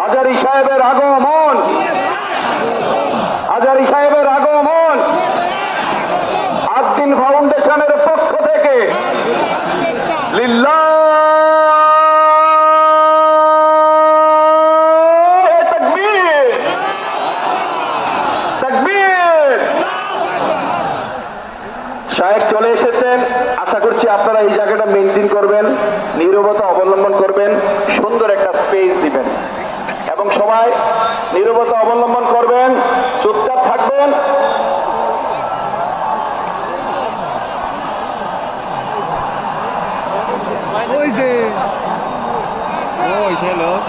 হাজারি সাহেবের আগমন। হাজারি সাহেবের আগমন। আদ্দিন ফাউন্ডেশনের পক্ষ থেকে তাকবীর। সাহেব চলে এসেছেন। আশা করছি আপনারা এই জায়গাটা নীরবতা অবলম্বন করবেন সুন্দর একটা স্পেস দিবেন। এবং সবাই নীরবতা অবলম্বন করবেন চুপচাপ থাকবেন। ওই যে। ওই সে লোক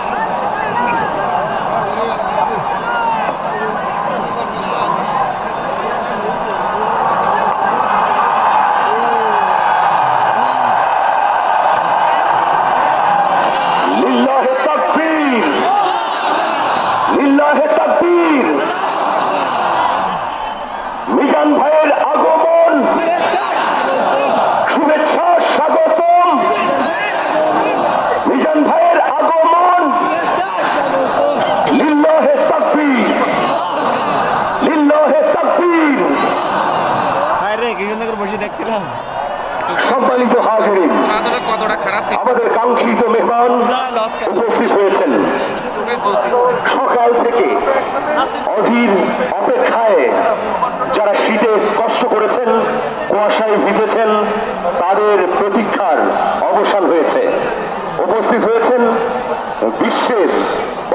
লিল্লাহে তাকবীর লিল্লাহে তাকবীর মিজান ভাইয়ের আগমন শুভেচ্ছা স্বাগতম মিজান ভাইয়ের আগমন লিল্লাহে তাকবীর লিল্লাহে তাকবীর হায় রে কি সুন্দর করে বসে দেখছিলাম সম্মানিত হাজিরিন খেলাধুলা কতটা খারাপ ছিল আমাদের কাঙ্ক্ষিত মেহমান উপস্থিত হয়েছেন। সকাল থেকে অধীর অপেক্ষায় যারা শীতে কষ্ট করেছেন, কুয়াশায় ভিজেছেন, তাদের প্রতীক্ষার অবসান হয়েছে। উপস্থিত হয়েছেন বিশ্বের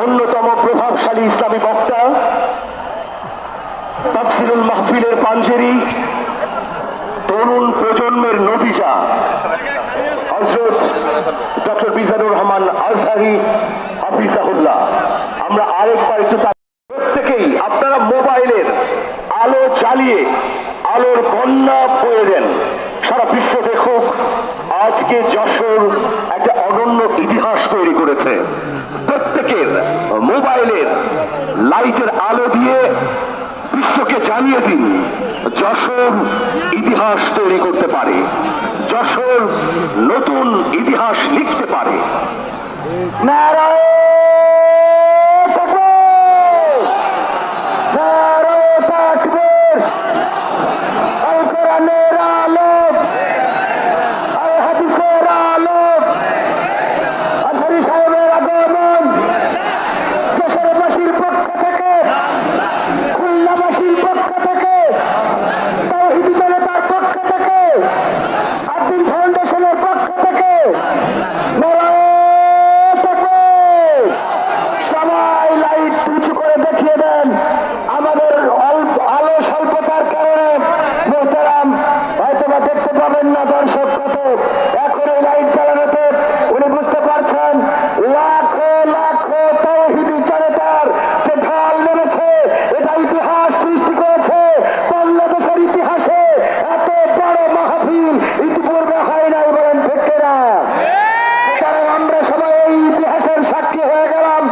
অন্যতম প্রভাবশালী ইসলামী বক্তা, তাফসিরুল মাহফিলের পাঞ্জেরি, তরুণ প্রজন্মের নতিজা হজরত ডক্টর মিজানুর রহমান আজহারি হাফিজাহুল্লাহ। আমরা আরেকবার একটু প্রত্যেকেই আপনারা মোবাইলের আলো চালিয়ে আলোর বন্যা বয়ে দেন। সারা বিশ্ব দেখুক, আজকে যশোর একটা অনন্য ইতিহাস তৈরি করেছে। প্রত্যেকের মোবাইলের লাইটের আলো দিয়ে বিশ্বকে জানিয়ে দিন, যশোর ইতিহাস তৈরি করতে পারে। যশোর নতুন ইতিহাস লিখতে পারে। নারায়ণ তাকবীর! নারায়ণ তাকবীর! আল কোরআনের আলো আল হাদিসের আলো আসারি সাহেবের আগমন যশোরবাসীর পক্ষ থেকে খুলনাবাসীর পক্ষ থেকে তৌহিদি জনতার পক্ষ থেকে আব্দুল ফাউন্ডেশনের পক্ষ থেকে নারায়ণ তাকবীর! সবাই লাইট উঁচু করে দেখিয়ে দেন আমাদের অল্প আলো স্বল্পতার কারণে মোহতারাম হয়তো বা দেখতে পাবেন না দর্শক কত এখন এই লাইট চালানোতে উনি বুঝতে পারছেন লাখো লাখো তৌহিদি জনতার যে ঢাল নেমেছে এটা ইতিহাস সৃষ্টি করেছে বাংলাদেশের ইতিহাসে এত বড় মাহফিল ইতিপূর্বে হয় নাই বলেন ঠিক না সুতরাং আমরা সবাই এই ইতিহাসের সাক্ষী হয়ে গেলাম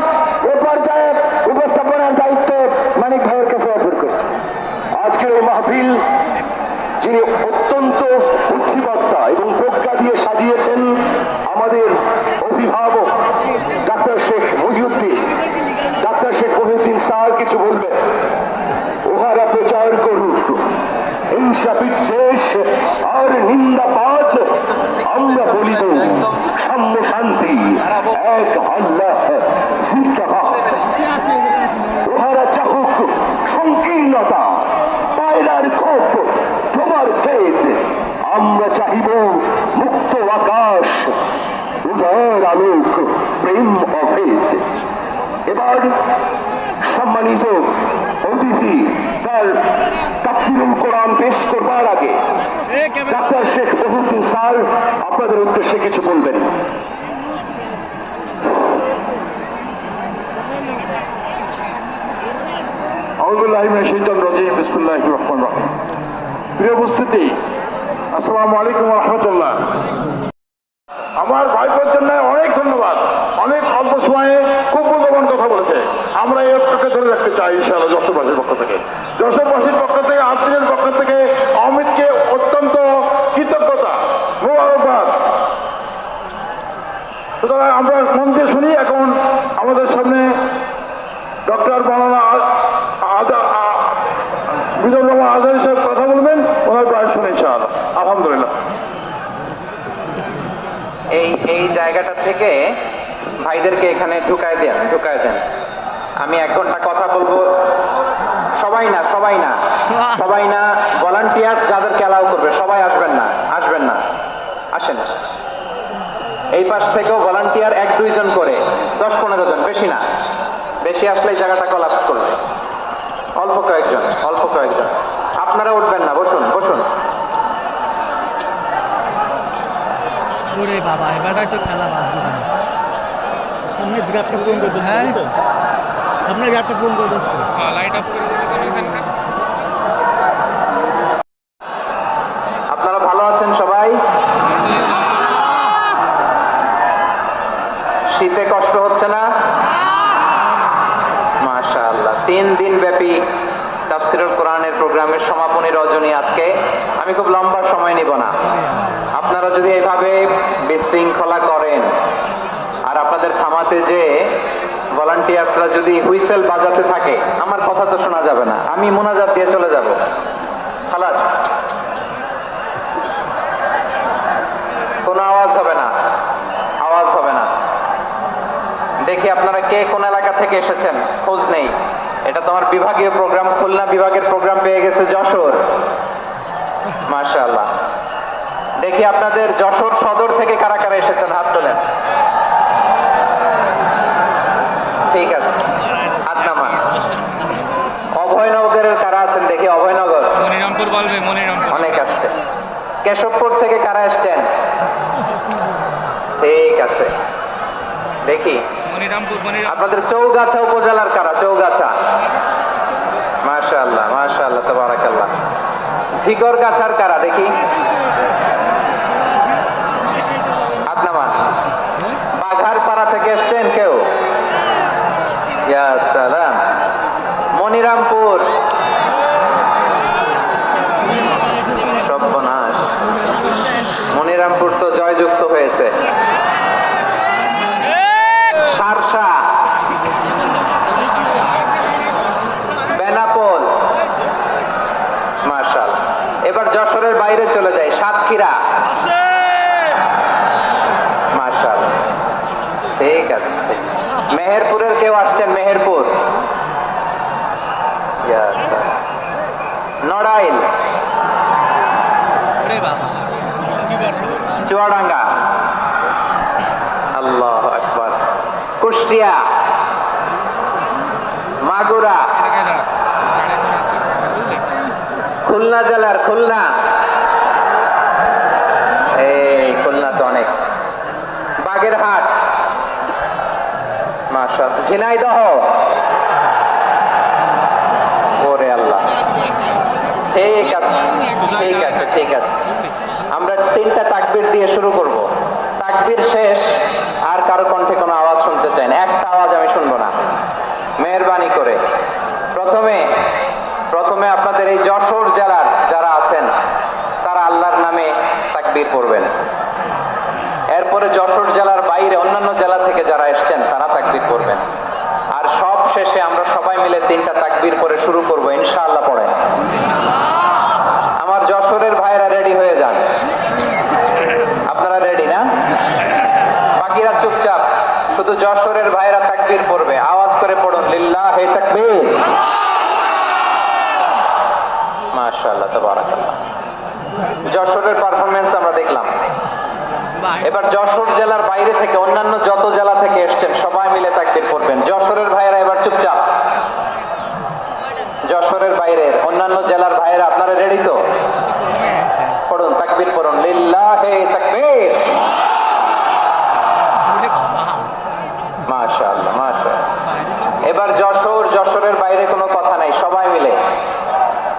এ পর্যায়ে উপস্থাপনার দায়িত্ব মানিক ভাইয়ের কাছে অর্পণ করছি আজকের এই মাহফিল যিনি অত্যন্ত বুদ্ধিমত্তা এবং প্রজ্ঞা দিয়ে সাজিয়েছেন আমাদের অভিভাবক doctor Sheikh Mohiuddin doctor Sheikh Mohiuddin sir কিছু বলবেন উহারা প্রচার করুক হিংসা বিদ্বেষ আর নিন্দাবাদ আমরা বলিব সাম্য শান্তি এক আল্লাহ জিন্দাবাদ উহারা চাহুক সংকীর্ণতা পায়রার ক্ষোভ তোমার ভেদ আমরা চাহিব মুক্ত আকাশ উদার আলোক প্রেম অভেদ এবার সম্মানিত অতিথি তার তাফসিরুল কোরআন পেশ করবার আগে ডাক্তার শেখ বহুদ্দিন স্যার আপনাদের উদ্দেশ্যে কিছু বলবেন। প্রিয় উপস্থিতি আসসালামু আলাইকুম রহমতুল্লাহ। আমার ভাইপোর জন্য অনেক ধন্যবাদ অনেক অল্প সময়ে খুব মূল্যবান কথা বলেছে আমরা এই একটুকে ধরে রাখতে চাই ইনশাআল্লাহ যশোরবাসীর পক্ষ থেকে যশোরবাসীর পক্ষ থেকে আত্মীয়ের পক্ষ থেকে অমিতকে অত্যন্ত কৃতজ্ঞতা। মোবারকবাদ। সুতরাং আমরা মন দিয়ে শুনি, এখন আমাদের সামনে ডক্টর মালানা বিদুর রহমান আজারি সাহেব কথা বলবেন, ওনার প্রায় শুনে ইনশাআল্লাহ আলহামদুলিল্লাহ। এই এই জায়গাটা থেকে ভাইদেরকে এখানে ঢুকায় দেন ঢুকায় দেন। আমি এক ঘণ্টা কথা বলব। সবাই না সবাই না। সবাই না ভলান্টিয়ার্স যাদেরকে অ্যালাউ করবে সবাই আসবেন না আসবেন না। আসেন। এই পাশ থেকেও ভলান্টিয়ার এক দুইজন করে দশ পনেরো জন বেশি না। বেশি আসলে এই জায়গাটা কলাপস করবে। অল্প কয়েকজন অল্প কয়েকজন। আপনারা উঠবেন না বসুন বসুন। বাবা এবারটাই তো খেলা বাদ দিবে না সামনে গাড়টা পূরণ হ্যাঁ। সামনে গাড়টা পূরণ করে দিচ্ছে। লাইট অফ করে দিলে তাহলে এখানকার আপনারা ভালো আছেন সবাই? শীতে কষ্ট হচ্ছে না? মাশাআল্লাহ তিন দিন ব্যাপী তাফসিরুল কোরআনের প্রোগ্রামের সমাপনী রজনী আজকে। আমি খুব লম্বা সময় নিব না। আপনারা যদি এভাবে বিশৃঙ্খলা করেন আর আপনাদের খামাতে যে ভলান্টিয়ার্সরা যদি হুইসেল বাজাতে থাকে, আমার কথা তো শোনা যাবে না। আমি মোনাজাত দিয়ে চলে যাব। খালাস। কোনো আওয়াজ হবে না। আওয়াজ হবে না। দেখি আপনারা কে কোন এলাকা থেকে এসেছেন। খোঁজ নেই। এটা তো আমার বিভাগীয় প্রোগ্রাম, খুলনা বিভাগের প্রোগ্রাম পেয়ে গেছে যশোর। মাশাআল্লাহ। দেখি আপনাদের যশোর সদর থেকে কারা কারা এসেছেন, হাত তোলেন। ঠিক আছে। নামান অভয়নগরের কারা আছেন দেখি? অভয়নগর মনিরামপুর বলবে মনিরামপুর অনেক আসছে কেশবপুর থেকে কারা আসছেন ঠিক আছে। দেখি। আপনাদের চৌগাছা উপজেলার কারা? চৌগাছা। মাশাআল্লাহ মাশাআল্লাহ তাবারাকাল্লাহ। ঝিকর গাছার কারা? দেখি আদনামান বাঘার পাড়া থেকে এসছেন কেউ ইয়া সালাম মনিরামপুর সর্বনাশ মনিরামপুর তো জয়যুক্ত হয়েছে সারসা বেনাপোল মার্শাল এবার যশোরের বাইরে চলে যায় সাতক্ষীরা মার্শাল ঠিক আছে মেহেরপুরের কেউ আসছেন? মেহেরপুর? নড়াইল। চুয়াডাঙ্গা। আল্লাহ আকবার। কুষ্টিয়া। মাগুরা? খুলনা জেলার খুলনা। এই খুলনা তো অনেক। বাগেরহাট। মাশাল ঝিনাইদহ ওরে আল্লাহ। ঠিক আছে ঠিক আছে ঠিক আছে। আমরা তিনটা তাকবির দিয়ে শুরু করব। তাকবির শেষ, আর কারও কণ্ঠে কোনো আওয়াজ শুনতে চাই না। একটা আওয়াজ আমি শুনব না। মেহরবানি করে। প্রথমে প্রথমে আপনাদের এই যশোর জেলার যারা আছেন, তারা আল্লাহর নামে তাকবীর পড়বেন। এরপরে যশোর জেলার বাইরে অন্যান্য থেকে যারা এসছেন, তারা তাকবীর পড়বেন। আর সব শেষে আমরা সবাই মিলে তিনটা তাকবীর পরে শুরু করব, ইনশাআল্লাহ পড়েন। আমার যশোরের ভাইরা রেডি হয়ে যান। আপনারা রেডি না? বাকিরা চুপচাপ, শুধু যশোরের ভাইরা তাকবীর পড়বে। আওয়াজ করে পড়ুন, লিল্লাহ হে তাকবীর। মাশাআল্লাহ, তাবারাকাল্লাহ। যশোরের পারফরমেন্স আমরা দেখলাম। এবার যশোর জেলার বাইরে থেকে অন্যান্য যত জেলা থেকে এসছেন সবাই মিলে তাকবীর পড়বেন যশোরের ভাইয়েরা এবার চুপচাপ যশোরের বাইরের, অন্যান্য জেলার ভাইয়েরা, আপনারা রেডি তো? পড়ুন, তাকবীর পড়ুন। লিল্লাহে তাকবীর। মাশাআল্লাহ মাশাআল্লাহ। এবার যশোর, যশোরের বাইরে কোনো কথা নাই, সবাই মিলে।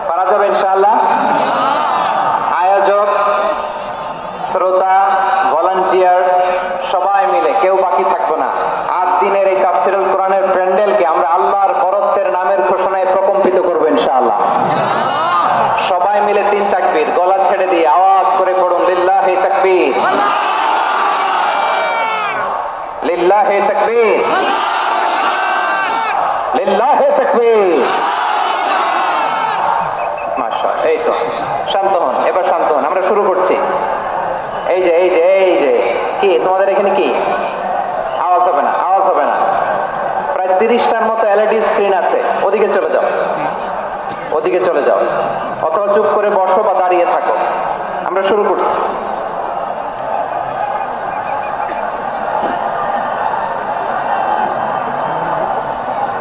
পারা যাবে ইনশাআল্লাহ? আয়োজক, শ্রোতা ভলান্টিয়ার্স সবাই মিলে, কেউ বাকি থাকব না। আট দিনের এই তাফসিরুল কোরআনের প্যান্ডেলকে আমরা আল্লাহর বরত্বের নামের ঘোষণায় প্রকম্পিত করব ইনশাআল্লাহ। সবাই মিলে তিন তাকবীর, গলা ছেড়ে দিয়ে আওয়াজ করে পড়ুন, লিল্লাহি তাকবীর। লিল্লাহে তাকবীর। লিল্লাহে তাকবীর। মাশাআল্লাহ, এই তো, শান্ত হন, এবার শান্ত হন, আমরা শুরু করছি। এই যে এই যে এই যে, কি, তোমাদের এখানে কি? আওয়াজ হবে না, আওয়াজ হবে না। প্রায় তিরিশটার মতো এলইডি স্ক্রিন আছে, ওদিকে চলে যাও। ওদিকে চলে যাও অথবা চুপ করে বসো বা দাঁড়িয়ে থাকো আমরা শুরু করছি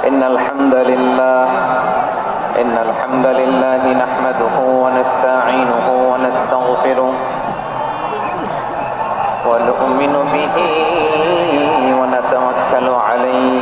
إن الحمد لله إن الحمد لله نحمده ونستعينه ونستغفره ونؤمن به ونتوكل عليه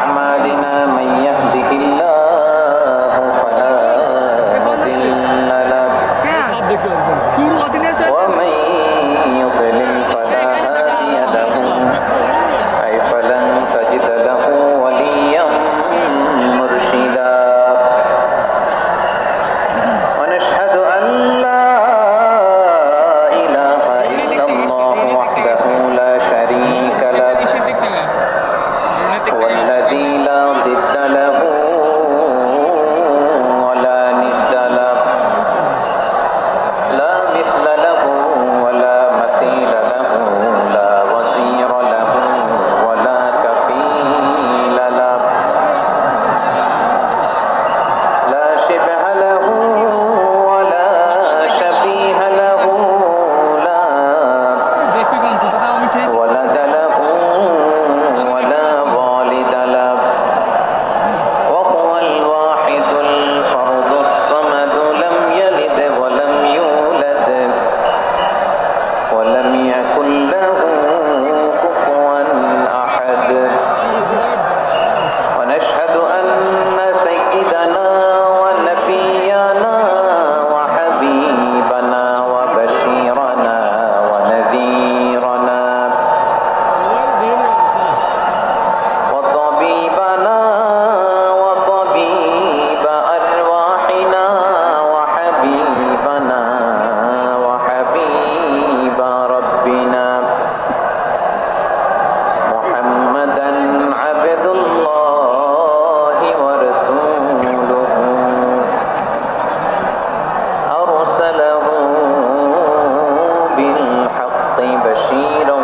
machine.